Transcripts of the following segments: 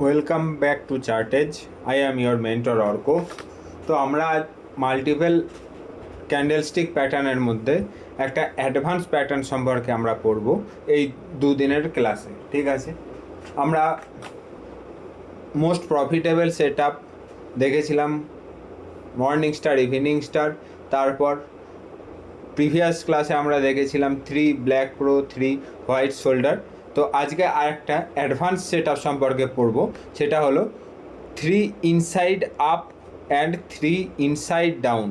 Welcome back to চার্টেজ I am your mentor Arka তো আমরা multiple candlestick প্যাটার্নের মধ্যে একটা অ্যাডভান্স প্যাটার্ন সম্পর্কে আমরা পড়ব এই দুদিনের ক্লাসে ঠিক আছে? আমরা মোস্ট প্রফিটেবল সেট আপ দেখেছিলাম মর্নিং স্টার ইভিনিং স্টার তারপর প্রিভিয়াস ক্লাসে আমরা দেখেছিলাম থ্রি ব্ল্যাক প্রো থ্রি হোয়াইট শোল্ডার তো আজকে আরেকটা অ্যাডভান্স সেট আপ সম্পর্কে পড়ব। সেটা হলো three inside up and three inside down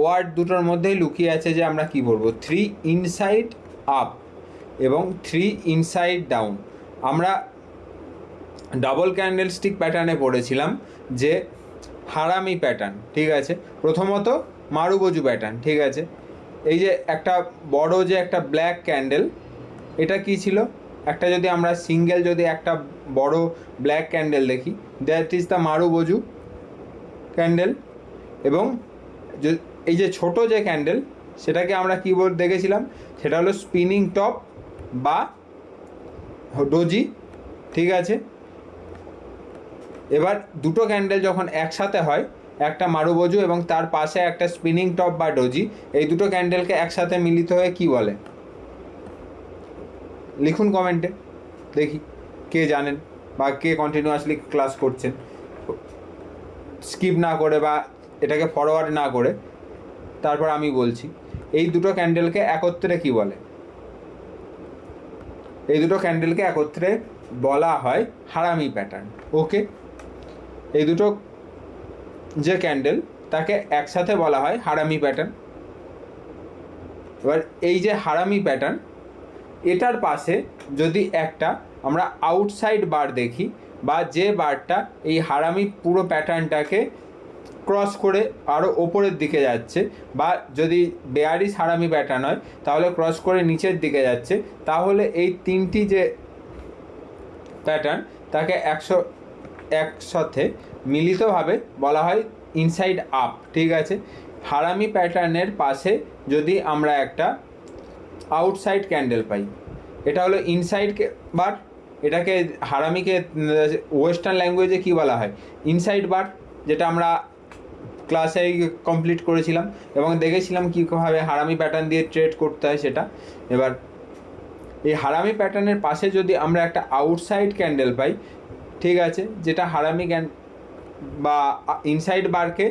word দুটোর মধ্যেই লুকিয়ে আছে যে আমরা কি বলব? থ্রি ইনসাইড আপ এবং থ্রি ইনসাইড ডাউন আমরা ডাবল ক্যান্ডেল স্টিক প্যাটার্নে পড়েছিলাম যে হারামি প্যাটার্ন ঠিক আছে? প্রথমত মারুবজু প্যাটার্ন ঠিক আছে? এই যে একটা বড় যে একটা ব্ল্যাক ক্যান্ডেল এটা কি ছিল? একটা যদি আমরা সিঙ্গেল যদি একটা বড় ব্ল্যাক ক্যান্ডেল দেখি that is the marubozu candle এবং এই যে ছোট যে ক্যান্ডেল সেটাকে আমরা কী বল দেখেছিলাম, সেটা হলো স্পিনিং টপ বা ডোজি ঠিক আছে? এবার দুটো ক্যান্ডেল যখন একসাথে হয়, একটা মারুবজু এবং তার পাশে একটা স্পিনিং টপ বা ডোজি এই দুটো ক্যান্ডেলকে একসাথে মিলিত হয়ে কি বলে? লিখুন কমেন্টে, দেখি কে জানেন বা কে কন্টিনিউয়াসলি ক্লাস করছেন। স্কিপ না করে বা এটাকে ফরওয়ার্ড না করে, তারপর আমি বলছি, এই দুটো ক্যান্ডেলকে একত্রে কি বলে? এই দুটো ক্যান্ডেলকে একত্রে বলা হয় হারামি প্যাটার্ন ওকে এই দুটো যে ক্যান্ডেল তাকে একসাথে বলা হয় হারামি প্যাটার্ন এবার এই যে হারামি প্যাটার্ন এটার পাশে যদি একটা আমরা আউটসাইড বার দেখি বা যে বারটা এই হারামি পুরো প্যাটার্নটাকে ক্রস করে আরও ওপরের দিকে যাচ্ছে বা যদি বেয়ারিস হারামি প্যাটার্ন হয়, তাহলে ক্রস করে নিচের দিকে যাচ্ছে, তাহলে এই তিনটি যে প্যাটার্ন তাকে একশো, একসাথে মিলিতভাবে বলা হয় ইনসাইড আপ ঠিক আছে? হারামি প্যাটার্নের পাশে যদি আমরা একটা আউটসাইড ক্যান্ডেল পাই। এটা হলো ইনসাইড বার এটাকে হারামিকে ওয়েস্টার্ন ল্যাঙ্গুয়েজে কী বলা হয়? ইনসাইড বার যেটা আমরা ক্লাসে কমপ্লিট করেছিলাম এবং দেখেছিলাম কীভাবে হারামি প্যাটার্ন দিয়ে ট্রেড করতে হয় সেটা। এবার, এই হারামি প্যাটার্নের পাশে যদি আমরা একটা আউটসাইড ক্যান্ডেল পাই, ঠিক আছে, যেটা হারামি ক্যান বা ইনসাইড বারকে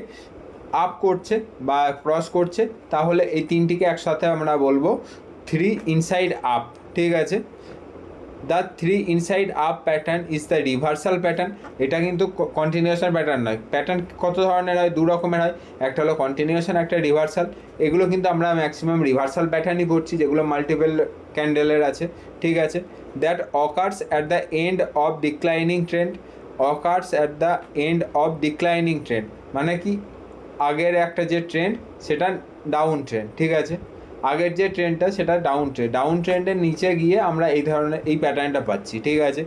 আপ করছে বা ক্রস করছে, তাহলে এই তিনটিকে একসাথে আমরা বলব থ্রি ইনসাইড আপ ঠিক আছে? The three inside up pattern is the reversal pattern এটা কিন্তু কন্টিনিউশন প্যাটার্ন নয়। প্যাটার্ন কত ধরনের হয়? দু রকমের হয়। একটা হলো কন্টিনিউশন একটা রিভার্সাল এগুলো কিন্তু আমরা ম্যাক্সিমাম রিভার্সাল প্যাটার্নই পড়ছি যেগুলো মাল্টিপল ক্যান্ডেলের আছে, ঠিক আছে? That occurs at the end of declining trend occurs at the end of declining trend মানে কি? আগের একটা যে ট্রেন্ড সেটা ডাউন ট্রেন্ড ঠিক আছে? আগের যে ট্রেন্ডটা সেটা ডাউন ট্রেন্ড ডাউন ট্রেন্ডের নিচে গিয়ে আমরা এই ধরনের, এই প্যাটার্নটা পাচ্ছি, ঠিক আছে?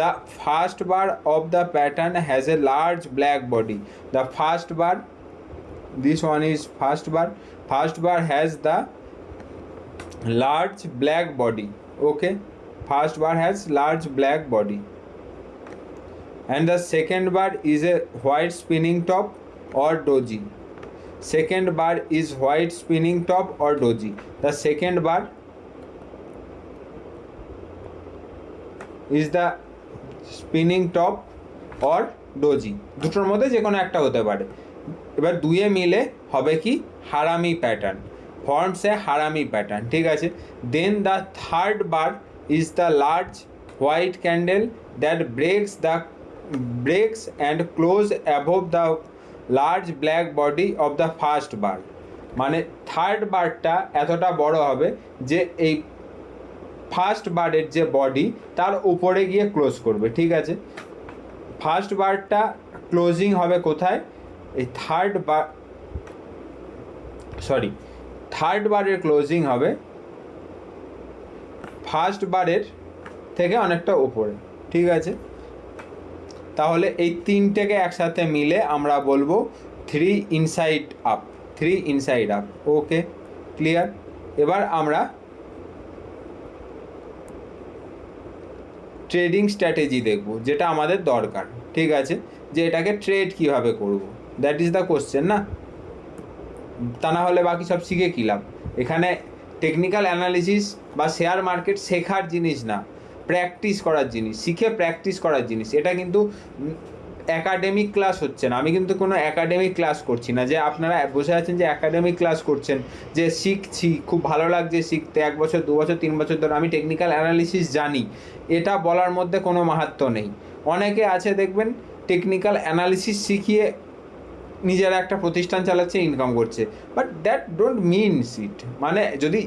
The first bar of the pattern has a large black body the first bar this one is first bar first bar has the large black body okay first bar has large black body and the second bar is a white spinning top or doji second bar is white spinning top or doji the second bar is the spinning top or doji দুটোর মধ্যে যে কোনো একটা হতে পারে। এবার দুয়ে মিলে হবে কি? Harami pattern. Forms a harami pattern, ঠিক আছে? Then the third bar is the large white candle that breaks the, breaks and close above the large black body of the first bar মানে থার্ড বারটা এতটা বড় হবে যে এই first বারের যে বডি তার উপরে গিয়ে ক্লোজ করবে, ঠিক আছে? ফার্স্ট বারটা ক্লোজিং হবে কোথায়? এই থার্ড বার সরি থার্ড বারের ক্লোজিং হবে ফার্স্ট বারের থেকে অনেকটা উপরে, ঠিক আছে? তাহলে এই তিনটেকে একসাথে মিলে আমরা বলব three inside up three inside up okay clear এবার আমরা ট্রেডিং স্ট্র্যাটেজি দেখব, যেটা আমাদের দরকার, ঠিক আছে? যে এটাকে ট্রেড কীভাবে করব দ্যাট ইজ দ্য কোশ্চেন না? তা না হলে বাকি সব শিখে কী লাভ? এখানে টেকনিক্যাল অ্যানালিসিস বা শেয়ার মার্কেট শেখার জিনিস না প্র্যাকটিস করার জিনিস, শিখে প্র্যাকটিস করার জিনিস। এটা কিন্তু অ্যাকাডেমিক ক্লাস হচ্ছে না। আমি কিন্তু কোনো অ্যাকাডেমিক ক্লাস করছি না। যে আপনারা বসে আছেন যে একাডেমিক ক্লাস করছেন, যে শিখছি, খুব ভালো লাগছে শিখতে। এক বছর, দু বছর, তিন বছর ধরে আমি টেকনিক্যাল অ্যানালিসিস জানি। এটা বলার মধ্যে কোনো মাহাত্ম নেই। অনেকে আছে দেখবেন টেকনিক্যাল অ্যানালিসিস শিখিয়ে নিজেরা একটা প্রতিষ্ঠান চালাচ্ছে ইনকাম করছে। But that don't means it মানে যদি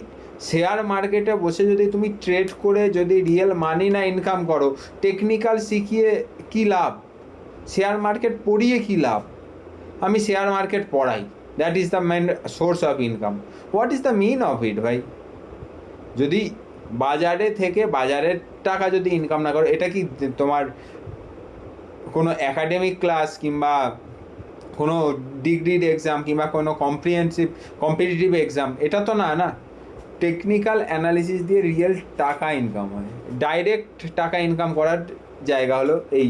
শেয়ার মার্কেটে বসে যদি তুমি ট্রেড করে যদি রিয়েল মানি না ইনকাম করো, টেকনিক্যাল শিখিয়ে কী লাভ? শেয়ার মার্কেট পড়িয়ে কী লাভ? আমি শেয়ার মার্কেট পড়াই। That is the main source of income what is the mean of it ভাই? যদি বাজারে থেকে বাজারের টাকা যদি ইনকাম না করো, এটা কি তোমার কোনো একাডেমিক ক্লাস কিংবা কোনো ডিগ্রির এক্সাম কিংবা কোনো কম্প্রিহেন্সিভ কম্পিটিটিভ এক্সাম এটা তো না না? টেকনিক্যাল অ্যানালিসিস দিয়ে রিয়েল টাকা ইনকাম হয়। ডাইরেক্ট টাকা ইনকাম করার জায়গা হলো এই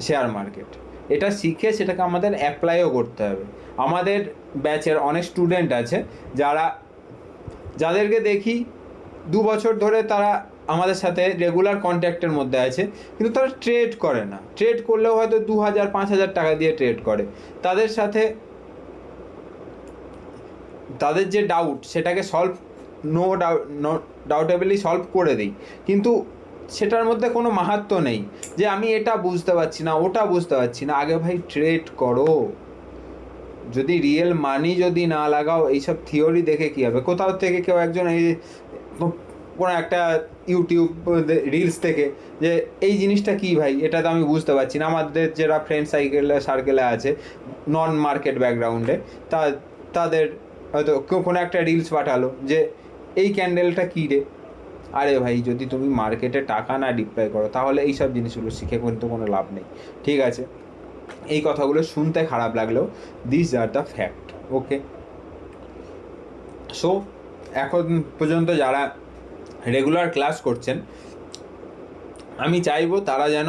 শেয়ার মার্কেট এটা শিখে সেটাকে আমাদের অ্যাপ্লাইও করতে হবে। আমাদের ব্যাচের অনেক স্টুডেন্ট আছে, যারা, যাদেরকে দেখি দু বছর ধরে তারা আমাদের সাথে রেগুলার কন্ট্যাক্টের মধ্যে আছে, কিন্তু তারা ট্রেড করে না। ট্রেড করলেও হয়তো দু হাজার, পাঁচ হাজার টাকা দিয়ে ট্রেড করে। তাদের সাথে, তাদের যে ডাউট সেটাকে solve no doubt no doubtably solve করে দিই। কিন্তু সেটার মধ্যে কোনো মাহাত্ম নেই যে আমি এটা বুঝতে পারছি না, ওটা বুঝতে পারছি না। আগে ভাই ট্রেড করো। যদি রিয়েল মানি যদি না লাগাও, এইসব থিওরি দেখে কী হবে? কোথাও থেকে কেউ একজন এই কোনো একটা ইউটিউব রিলস থেকে যে, এই জিনিসটা কী ভাই? এটা তো আমি বুঝতে পারছি না। আমাদের যারা ফ্রেন্ড সাইকেলে সার্কেলে আছে নন মার্কেট ব্যাকগ্রাউন্ডে তা, তাদের হয়তো কেউ কোনো একটা রিলস পাঠালো যে এই ক্যান্ডেলটা কী রে? আরে ভাই, যদি তুমি মার্কেটে টাকা না ডিপ্লয় করো, তাহলে এই সব জিনিসগুলো শিখে কিন্তু কোনো লাভ নেই। ঠিক আছে? এই কথাগুলো শুনতে খারাপ লাগলেও this are the fact okay so এখন পর্যন্ত যারা রেগুলার ক্লাস করছেন, আমি চাইব তারা যেন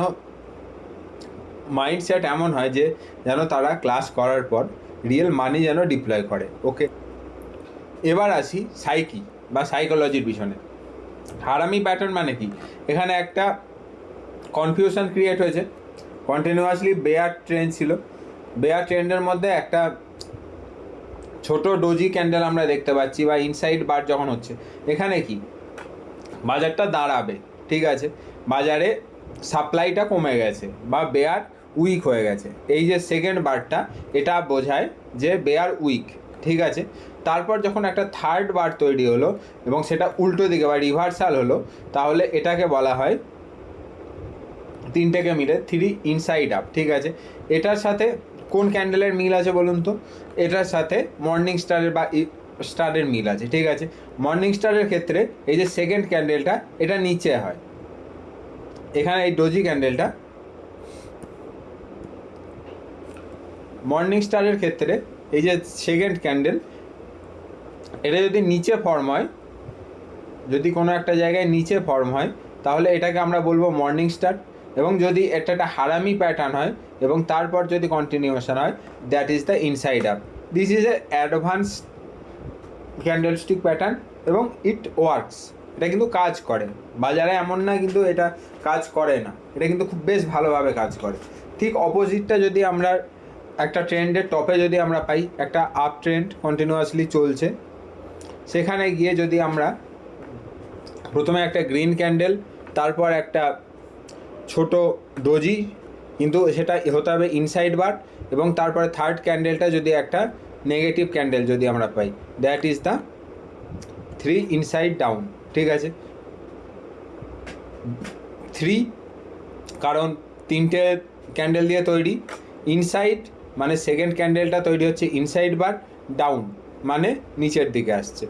মাইন্ডসেট এমন হয় যে, যেন তারা ক্লাস করার পর রিয়েল মানি যেন ডিপ্লয় করে ওকে এবার আসি সাইকি বা সাইকোলজির পিছনে। হারামি প্যাটার্ন মানে কি? এখানে একটা কনফিউশন ক্রিয়েট হয়েছে। কন্টিনিউয়াসলি বেয়ার ট্রেন্ড ছিল। বেয়ার ট্রেন্ডের মধ্যে একটা ছোট ডোজি ক্যান্ডেল আমরা দেখতে পাচ্ছি বা ইনসাইড বার যখন হচ্ছে। এখানে কি? বাজারটা দাঁড়াবে, ঠিক আছে? বাজারে সাপ্লাইটা কমে গেছে বা বেয়ার উইক হয়ে গেছে। এই যে সেকেন্ড বারটা এটা বোঝায় যে বেয়ার উইক ঠিক আছে। তারপর যখন একটা থার্ড বার তৈরি হলো এবং সেটা উল্টো দিকে বা রিভার্সাল হলো, তাহলে এটাকে বলা হয় তিনটেকে মিলে থ্রি ইনসাইড আপ ঠিক আছে। এটার সাথে কোন ক্যান্ডেলের মিল আছে বলুন তো? এটার সাথে মর্নিং স্টারের বা স্টারের মিল আছে, ঠিক আছে। মর্নিং স্টারের ক্ষেত্রে এই যে সেকেন্ড ক্যান্ডেলটা এটা নিচে হয়। এখানে এই ডোজি ক্যান্ডেলটা মর্নিং স্টারের ক্ষেত্রে এই যে সেকেন্ড ক্যান্ডেল এটা যদি নিচে ফর্ম হয়, যদি কোনো একটা জায়গায় নিচে ফর্ম হয়, তাহলে এটাকে আমরা বলব মর্নিং স্টার এবং যদি এটা একটা হারামি প্যাটার্ন হয়, এবং তারপর যদি কন্টিনিউশন হয় that is the inside up this is a advance candlestick pattern এবং ইট ওয়ার্কস এটা কিন্তু কাজ করে। বাজারে এমন না, কিন্তু এটা কাজ করে না। এটা কিন্তু খুব বেশ ভালোভাবে কাজ করে। ঠিক অপোজিটটা যদি আমরা একটা ট্রেন্ডের টপে যদি আমরা পাই, একটা আপ ট্রেন্ড কন্টিনিউয়াসলি চলছে, সেখানে গিয়ে যদি আমরা প্রথমে একটা গ্রিন ক্যান্ডেল তারপর একটা ছোট ডোজি কিন্তু সেটা হতে হবে ইনসাইড বার এবং তারপরে থার্ড ক্যান্ডেলটা যদি একটা নেগেটিভ ক্যান্ডেল যদি আমরা পাই that is the three inside down ঠিক আছে? থ্রি কারণ তিনটে ক্যান্ডেল দিয়ে তৈরি ইনসাইড মানে সেকেন্ড ক্যান্ডেলটা তৈরি হচ্ছে ইনসাইড বার ডাউন মানে নিচের দিকে আসছে।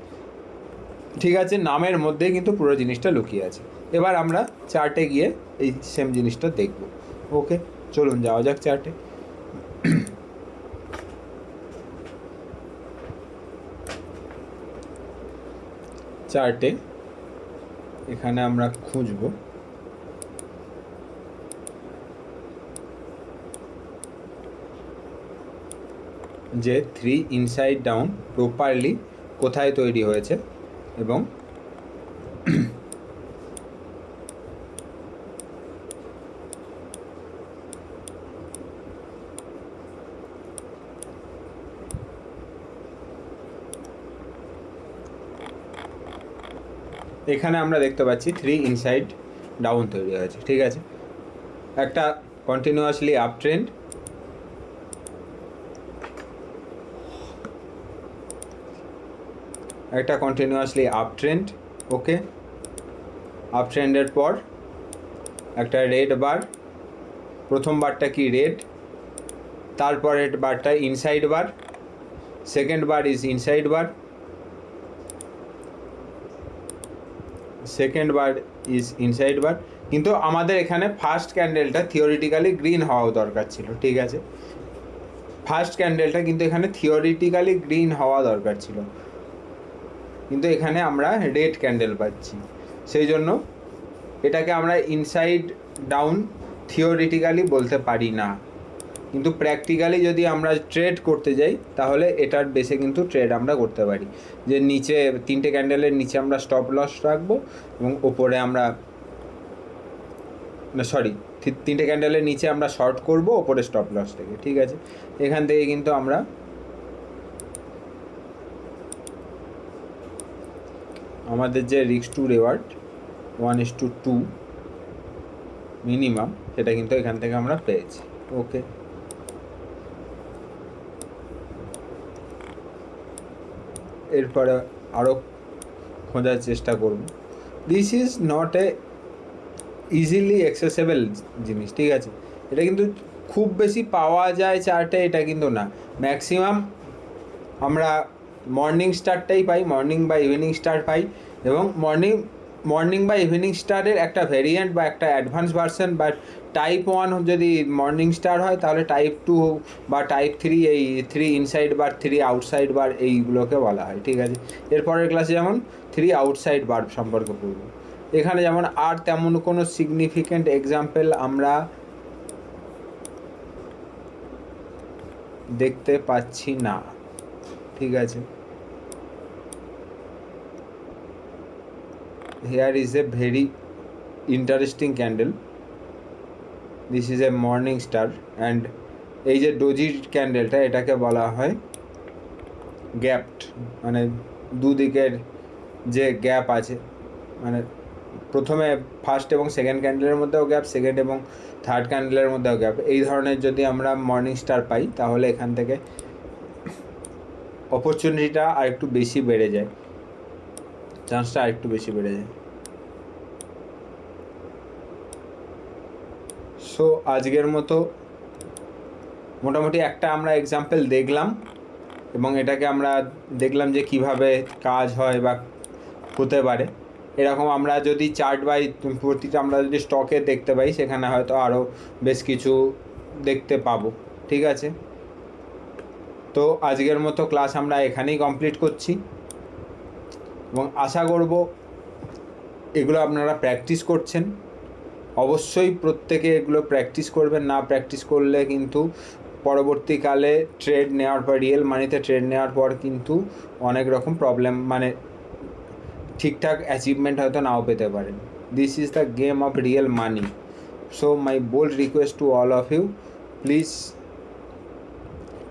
ঠিক আছে, নামের মধ্যেই কিন্তু পুরো জিনিসটা লুকিয়ে আছে। এবার আমরা চার্টে গিয়ে এই সেম জিনিসটা দেখব। ওকে চলুন যাওয়া যাক চার্টে চার্টে এখানে আমরা খুঁজব। যে থ্রি ইনসাইড ডাউন প্রপারলি কোথায় তৈরি হয়েছে এবং এখানে আমরা দেখতে পাচ্ছি থ্রি ইনসাইড ডাউন তৈরি হয়েছে, ঠিক আছে? একটা কন্টিনিউয়াসলি আপ ট্রেন্ড একটা continuously up trend okay up ট্রেন্ডের পর একটা রেড বার প্রথম বারটা কি রেড তারপরের বারটা inside bar second bar is inside bar second bar is inside bar কিন্তু আমাদের এখানে ফার্স্ট ক্যান্ডেলটা থিওরিটিক্যালি গ্রিন হওয়া দরকার ছিল, ঠিক আছে? ফার্স্ট ক্যান্ডেলটা কিন্তু এখানে থিওরিটিক্যালি গ্রিন হওয়া দরকার ছিল। কিন্তু এখানে আমরা রেড ক্যান্ডেল পাচ্ছি। সেই জন্য এটাকে আমরা ইনসাইড ডাউন থিওরিটিক্যালি বলতে পারি না। কিন্তু প্র্যাকটিক্যালি যদি আমরা ট্রেড করতে যাই, তাহলে এটার বেসে কিন্তু ট্রেড আমরা করতে পারি। যে নিচে তিনটে ক্যান্ডেলের নিচে আমরা স্টপ লস রাখব এবং ওপরে আমরা সরি তিনটে ক্যান্ডেলের নিচে আমরা শর্ট করব, ওপরে স্টপ লস থেকে, ঠিক আছে? এখান থেকে কিন্তু আমরা আমাদের যে রিক্স to reward one is to two minimum সেটা কিন্তু এখান থেকে আমরা পেয়েছি। ওকে এরপরে আরও খোঁজার চেষ্টা করব। This is not a easily accessible জিনিস, ঠিক আছে? এটা কিন্তু খুব বেশি পাওয়া যায় চার্টে, এটা কিন্তু না। ম্যাক্সিমাম আমরা মর্নিং স্টারটাই পাই মর্নিং বা ইভিনিং স্টার পাই। এবং মর্নিং মর্নিং বা ইভিনিং স্টারের একটা ভেরিয়েন্ট বা একটা অ্যাডভান্স ভার্সন বা টাইপ ওয়ান যদি মর্নিং স্টার হয়, তাহলে টাইপ টু বা টাইপ থ্রি এই three inside bar three outside bar এইগুলোকে বলা হয়, ঠিক আছে? এরপরের ক্লাসে যেমন থ্রি আউটসাইড বার সম্পর্কে পড়ব এখানে যেমন আর তেমন কোনো সিগনিফিক্যান্ট এক্সাম্পল আমরা দেখতে পাচ্ছি না, ঠিক আছে? Here is a very interesting candle. This is a morning star and এই যে ডোজি ক্যান্ডেলটা এটাকে বলা হয় গ্যাপড মানে দুদিকের যে গ্যাপ আছে মানে প্রথমে ফার্স্ট এবং সেকেন্ড ক্যান্ডেলের মধ্যেও গ্যাপ সেকেন্ড এবং থার্ড ক্যান্ডেলের মধ্যেও গ্যাপ এই ধরনের যদি আমরা মর্নিং স্টার পাই, তাহলে এখান থেকে অপরচুনিটিটা আর একটু বেশি বেড়ে যায়। চান্সটা আর একটু বেশি বেড়ে যায়। সো আজকের মতো মোটামুটি একটা আমরা এক্সাম্পল দেখলাম এবং এটাকে আমরা দেখলাম যে কীভাবে কাজ হয় বা হতে পারে। এরকম আমরা যদি চার্ট বাই প্রতিটা আমরা যদি স্টকে দেখতে পাই, সেখানে হয়তো আরও বেশ কিছু দেখতে পাবো। ঠিক আছে? তো আজকের মতো ক্লাস আমরা এখানেই কমপ্লিট করছি। এবং আশা করব এগুলো আপনারা প্র্যাকটিস করছেন। অবশ্যই প্রত্যেকে এগুলো প্র্যাকটিস করবেন, না প্র্যাকটিস করলে কিন্তু পরবর্তীকালে ট্রেড নেওয়ার পর রিয়েল মানিতে ট্রেড নেওয়ার পর কিন্তু অনেক রকম প্রবলেম মানে ঠিকঠাক অ্যাচিভমেন্ট হয়তো নাও পেতে পারেন। This is the game of real money so my bold request to all of you please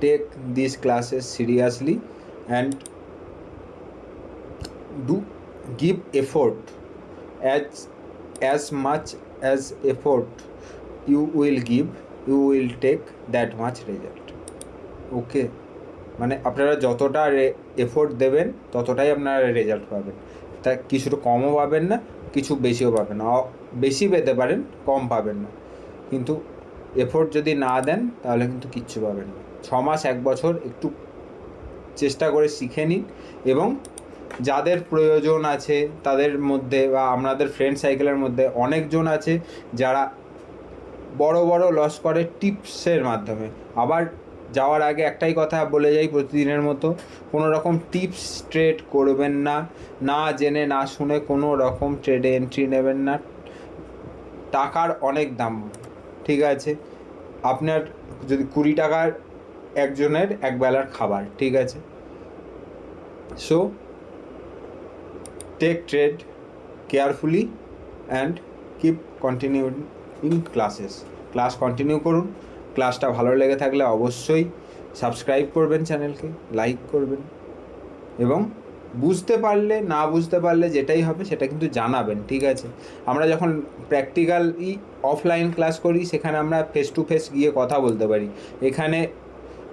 take this classes seriously and do give effort. As as much as effort you will give, you will take that much result. Okay মানে আপনারা যতটা effort দেবেন, ততটাই আপনারা result পাবেন। তা কিছুটা কমও পাবেন না, কিছু বেশিও পাবেন না। বেশি পেতে পারেন, কম পাবেন না। কিন্তু এফোর্ট যদি না দেন, তাহলে কিন্তু কিচ্ছু পাবেন না। ছ মাস, এক বছর একটু চেষ্টা করে শিখে নিন এবং যাদের প্রয়োজন আছে, তাদের মধ্যে বা আপনাদের ফ্রেন্ড সাইকেলের মধ্যে অনেকজন আছে যারা বড় বড় লস করে টিপসের মাধ্যমে। আবার যাওয়ার আগে একটাই কথা বলে যাই প্রতিদিনের মতো, কোনো রকম টিপস ট্রেড করবেন না না জেনে, না শুনে কোনো রকম ট্রেডে এন্ট্রি নেবেন না। টাকার অনেক দাম, ঠিক আছে? আপনার যদি কুড়ি টাকার একজনের একবেলার খাবার, ঠিক আছে? So trade carefully and keep continue in classes class continue করুন। ক্লাসটা ভালো লেগে থাকলে অবশ্যই সাবস্ক্রাইব করবেন চ্যানেলকে লাইক করবেন। এবং বুঝতে পারলে, না বুঝতে পারলে যেটাই হবে সেটা কিন্তু জানাবেন, ঠিক আছে? আমরা যখন প্র্যাকটিক্যালি অফলাইন ক্লাস করি, সেখানে আমরা ফেস টু ফেস গিয়ে কথা বলতে পারি। এখানে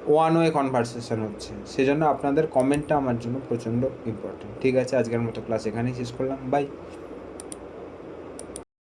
ওয়ান ওয়ে কনভারসেশন হচ্ছে। সেজন্য আপনাদের কমেন্টটা আমার জন্য প্রচণ্ড ইম্পর্টেন্ট ঠিক আছে, আজকের মতো ক্লাস এখানেই শেষ করলাম। বাই